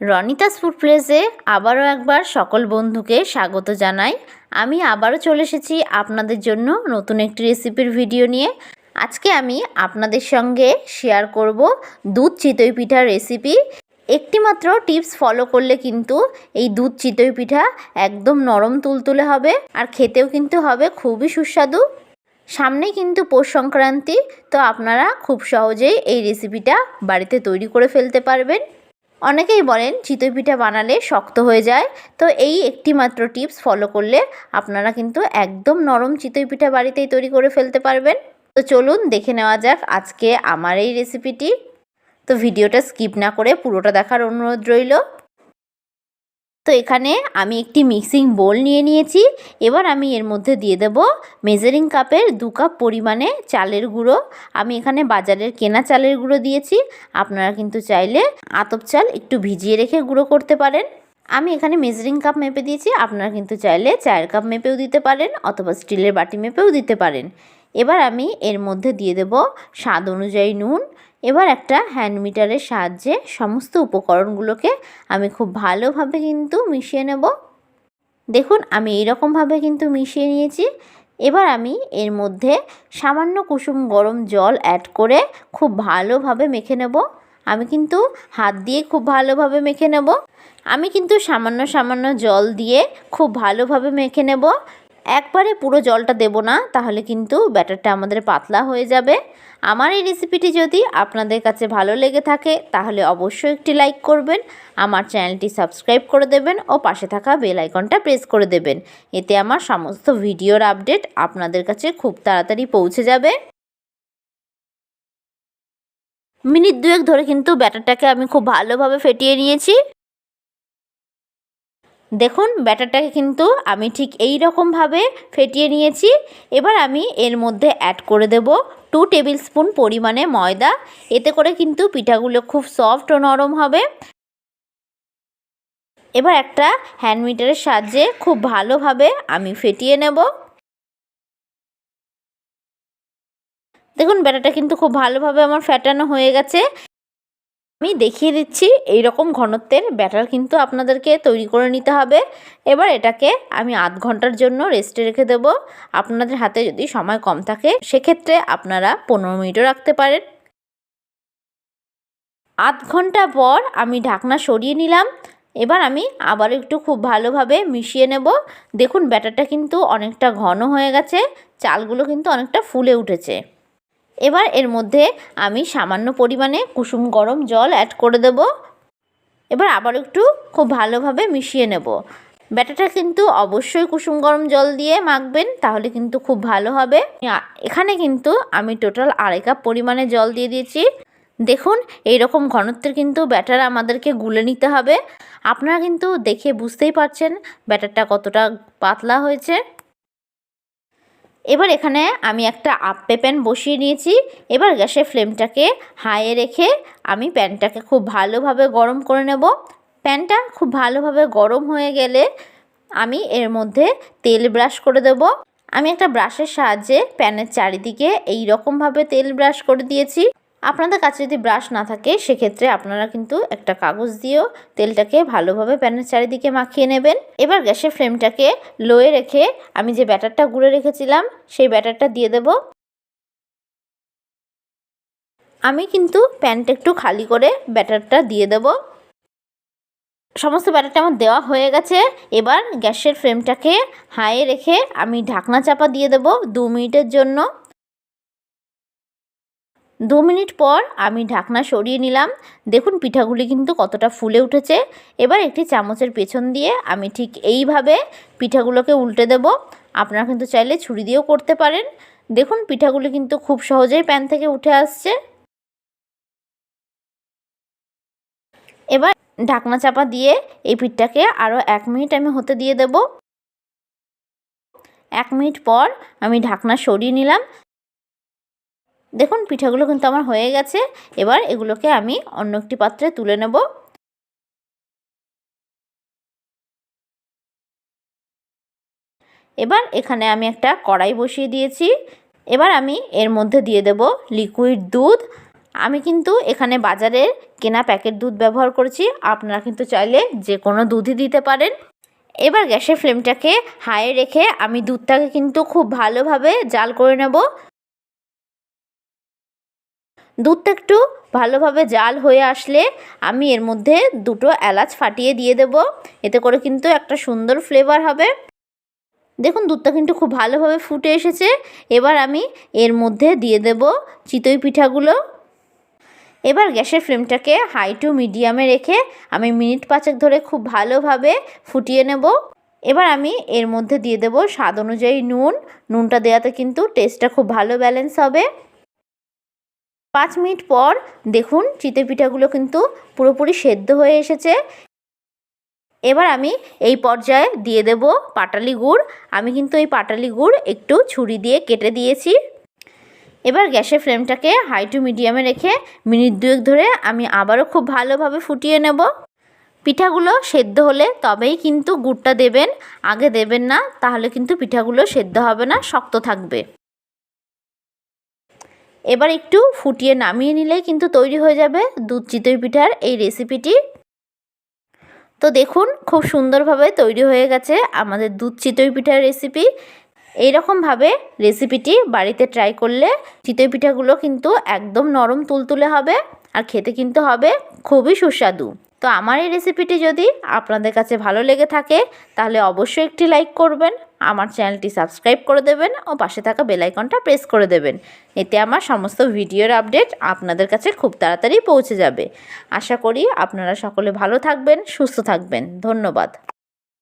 Ronita's food প্লেসে আবারও একবার সকল বন্ধুকে স্বাগত জানাই। আমি আবারও চলে এসেছি আপনাদের জন্য নতুন একটি রেসিপির ভিডিও নিয়ে। আজকে আমি আপনাদের সঙ্গে শেয়ার করব দুধ চিতই পিঠার রেসিপি। একটিমাত্র টিপস ফলো করলে কিন্তু এই দুধ চিতই পিঠা একদম নরম তুলতুলে হবে আর খেতেও কিন্তু হবে খুবই সুস্বাদু। সামনে কিন্তু পৌষ সংক্রান্তি, তো আপনারা খুব সহজেই এই রেসিপিটা বাড়িতে তৈরি করে ফেলতে পারবেন। অনেকেই বলেন, চিতই পিঠা বানালে শক্ত হয়ে যায়। তো এই একটি মাত্র টিপস ফলো করলে আপনারা কিন্তু একদম নরম চিতই পিঠা বাড়িতেই তৈরি করে ফেলতে পারবেন। তো চলুন দেখে নেওয়া যাক আজকে আমার এই রেসিপিটি তো ভিডিওটা স্কিপ না করে পুরোটা দেখার অনুরোধ রইল। তো এখানে আমি একটি মিক্সিং বোল নিয়ে নিয়েছি। এবার আমি এর মধ্যে দিয়ে দেব মেজারিং কাপের দু কাপ পরিমাণে চালের গুঁড়ো। আমি এখানে বাজারের কেনা চালের গুঁড়ো দিয়েছি। আপনারা কিন্তু চাইলে আতপ চাল একটু ভিজিয়ে রেখে গুঁড়ো করতে পারেন। আমি এখানে মেজারিং কাপ মেপে দিয়েছি। আপনারা কিন্তু চাইলে চায়ের কাপ মেপেও দিতে পারেন অথবা স্টিলের বাটি মেপেও দিতে পারেন। এবার আমি এর মধ্যে দিয়ে দেব স্বাদ অনুযায়ী নুন। এবার একটা হ্যান্ড মিটারের সাহায্যে সমস্ত উপকরণগুলোকে আমি খুব ভালোভাবে কিন্তু মিশিয়ে নেব। দেখুন, আমি এইরকমভাবে কিন্তু মিশিয়ে নিয়েছি। এবার আমি এর মধ্যে সামান্য কুসুম গরম জল অ্যাড করে খুব ভালোভাবে মেখে নেব। আমি কিন্তু হাত দিয়ে খুব ভালোভাবে মেখে নেব। আমি কিন্তু সামান্য সামান্য জল দিয়ে খুব ভালোভাবে মেখে নেব। একবারে পুরো জলটা দেব না, তাহলে কিন্তু ব্যাটারটা আমাদের পাতলা হয়ে যাবে। আমার এই রেসিপিটি যদি আপনাদের কাছে ভালো লেগে থাকে, তাহলে অবশ্যই একটি লাইক করবেন, আমার চ্যানেলটি সাবস্ক্রাইব করে দেবেন ও পাশে থাকা বেল আইকনটা প্রেস করে দেবেন। এতে আমার সমস্ত ভিডিওর আপডেট আপনাদের কাছে খুব তাড়াতাড়ি পৌঁছে যাবে। মিনিট দুয়েক ধরে কিন্তু ব্যাটারটাকে আমি খুব ভালোভাবে ফেটিয়ে নিয়েছি। দেখুন, ব্যাটারটাকে কিন্তু আমি ঠিক এই রকমভাবে ফেটিয়ে নিয়েছি। এবার আমি এর মধ্যে অ্যাড করে দেব টু টেবিল স্পুন পরিমাণে ময়দা। এতে করে কিন্তু পিঠাগুলো খুব সফট ও নরম হবে। এবার একটা হ্যান্ড মিটারের সাহায্যে খুব ভালোভাবে আমি ফেটিয়ে নেব। দেখুন, ব্যাটারটা কিন্তু খুব ভালোভাবে আমার ফ্যাটানো হয়ে গেছে। আমি দেখিয়ে দিচ্ছি এই রকম ঘনত্বের ব্যাটার কিন্তু আপনাদেরকে তৈরি করে নিতে হবে। এবার এটাকে আমি আধ ঘণ্টার জন্য রেস্টে রেখে দেব। আপনাদের হাতে যদি সময় কম থাকে, সেক্ষেত্রে আপনারা পনেরো মিনিটও রাখতে পারেন। আধ ঘণ্টা পর আমি ঢাকনা সরিয়ে নিলাম। এবার আমি আবার একটু খুব ভালোভাবে মিশিয়ে নেব। দেখুন ব্যাটারটা কিন্তু অনেকটা ঘন হয়ে গেছে, চালগুলো কিন্তু অনেকটা ফুলে উঠেছে। এবার এর মধ্যে আমি সামান্য পরিমাণে কুসুম গরম জল অ্যাড করে দেব। এবার আবার একটু খুব ভালোভাবে মিশিয়ে নেব। ব্যাটাটা কিন্তু অবশ্যই কুসুম গরম জল দিয়ে মাখবেন, তাহলে কিন্তু খুব ভালো হবে। এখানে কিন্তু আমি টোটাল আড়াই কাপ পরিমাণে জল দিয়ে দিয়েছি। দেখুন এই রকম ঘনত্বের কিন্তু ব্যাটার আমাদেরকে গুলে নিতে হবে। আপনারা কিন্তু দেখে বুঝতেই পারছেন ব্যাটারটা কতটা পাতলা হয়েছে। এবার এখানে আমি একটা আপে প্যান বসিয়ে নিয়েছি। এবার গ্যাসের ফ্লেমটাকে হাইয়ে রেখে আমি প্যানটাকে খুব ভালোভাবে গরম করে নেব। প্যানটা খুব ভালোভাবে গরম হয়ে গেলে আমি এর মধ্যে তেল ব্রাশ করে দেব। আমি একটা ব্রাশের সাহায্যে প্যানের চারিদিকে এই রকমভাবে তেল ব্রাশ করে দিয়েছি। আপনাদের কাছে যদি ব্রাশ না থাকে, সেক্ষেত্রে আপনারা কিন্তু একটা কাগজ দিয়েও তেলটাকে ভালোভাবে প্যানের চারিদিকে মাখিয়ে নেবেন। এবার গ্যাসের ফ্লেমটাকে লোয়ে রেখে আমি যে ব্যাটারটা গুঁড়ে রেখেছিলাম, সেই ব্যাটারটা দিয়ে দেব। আমি কিন্তু প্যানটা একটু খালি করে ব্যাটারটা দিয়ে দেব। সমস্ত ব্যাটারটা আমার দেওয়া হয়ে গেছে। এবার গ্যাসের ফ্লেমটাকে হাইয়ে রেখে আমি ঢাকনা চাপা দিয়ে দেব দু মিনিটের জন্য। দু মিনিট পর আমি ঢাকনা সরিয়ে নিলাম। দেখুন পিঠাগুলি কিন্তু কতটা ফুলে উঠেছে। এবার একটি চামচের পেছন দিয়ে আমি ঠিক এইভাবে পিঠাগুলোকে উল্টে দেব। আপনারা কিন্তু চাইলে ছুরি দিয়েও করতে পারেন। দেখুন পিঠাগুলি কিন্তু খুব সহজেই প্যান থেকে উঠে আসছে। এবার ঢাকনা চাপা দিয়ে এই পিঠটাকে আরও এক মিনিট আমি হতে দিয়ে দেব। এক মিনিট পর আমি ঢাকনা সরিয়ে নিলাম। দেখুন, পিঠাগুলো কিন্তু আমার হয়ে গেছে। এবার এগুলোকে আমি অন্য একটি পাত্রে তুলে নেব। এবার এখানে আমি একটা কড়াই বসিয়ে দিয়েছি। এবার আমি এর মধ্যে দিয়ে দেব লিকুইড দুধ। আমি কিন্তু এখানে বাজারের কেনা প্যাকেট দুধ ব্যবহার করেছি। আপনারা কিন্তু চাইলে যে কোনো দুধই দিতে পারেন। এবার গ্যাসের ফ্লেমটাকে হাইয়ে রেখে আমি দুধটাকে কিন্তু খুব ভালোভাবে জাল করে নেব। দুধটা একটু ভালোভাবে জাল হয়ে আসলে আমি এর মধ্যে দুটো এলাচ ফাটিয়ে দিয়ে দেব। এতে করে কিন্তু একটা সুন্দর ফ্লেভার হবে। দেখুন, দুধটা কিন্তু খুব ভালোভাবে ফুটে এসেছে। এবার আমি এর মধ্যে দিয়ে দেব চিতই পিঠাগুলো। এবার গ্যাসের ফ্লেমটাকে হাই টু মিডিয়ামে রেখে আমি মিনিট পাঁচেক ধরে খুব ভালোভাবে ফুটিয়ে নেব। এবার আমি এর মধ্যে দিয়ে দেব স্বাদ অনুযায়ী নুন। নুনটা দেওয়াতে কিন্তু টেস্টটা খুব ভালো ব্যালেন্স হবে। পাঁচ মিনিট পর দেখুন চিতই পিঠাগুলো কিন্তু পুরোপুরি সেদ্ধ হয়ে এসেছে। এবার আমি এই পর্যায়ে দিয়ে দেব পাটালি গুড়। আমি কিন্তু এই পাটালি গুড় একটু ছুরি দিয়ে কেটে দিয়েছি। এবার গ্যাসের ফ্লেমটাকে হাই টু মিডিয়ামে রেখে মিনিট দুয়েক ধরে আমি আবারও খুব ভালোভাবে ফুটিয়ে নেব। পিঠাগুলো সেদ্ধ হলে তবেই কিন্তু গুড়টা দেবেন। আগে দেবেন না, তাহলে কিন্তু পিঠাগুলো সেদ্ধ হবে না, শক্ত থাকবে। এবার একটু ফুটিয়ে নামিয়ে নিলেই কিন্তু তৈরি হয়ে যাবে দুধ চিতই পিঠার এই রেসিপিটি তো দেখুন, খুব সুন্দরভাবে তৈরি হয়ে গেছে আমাদের দুধ চিতই পিঠার রেসিপি এইরকমভাবে রেসিপিটি বাড়িতে ট্রাই করলে চিতই পিঠাগুলো কিন্তু একদম নরম তুলতুলে হবে আর খেতে কিন্তু হবে খুবই সুস্বাদু। তো আমার এই রেসিপিটি যদি আপনাদের কাছে ভালো লেগে থাকে, তাহলে অবশ্যই একটি লাইক করবেন। আমার চ্যানেলটি সাবস্ক্রাইব করে দেবেন ও পাশে থাকা বেলাইকনটা প্রেস করে দেবেন। এতে আমার সমস্ত ভিডিওর আপডেট আপনাদের কাছে খুব তাড়াতাড়ি পৌঁছে যাবে। আশা করি আপনারা সকলে ভালো থাকবেন, সুস্থ থাকবেন। ধন্যবাদ।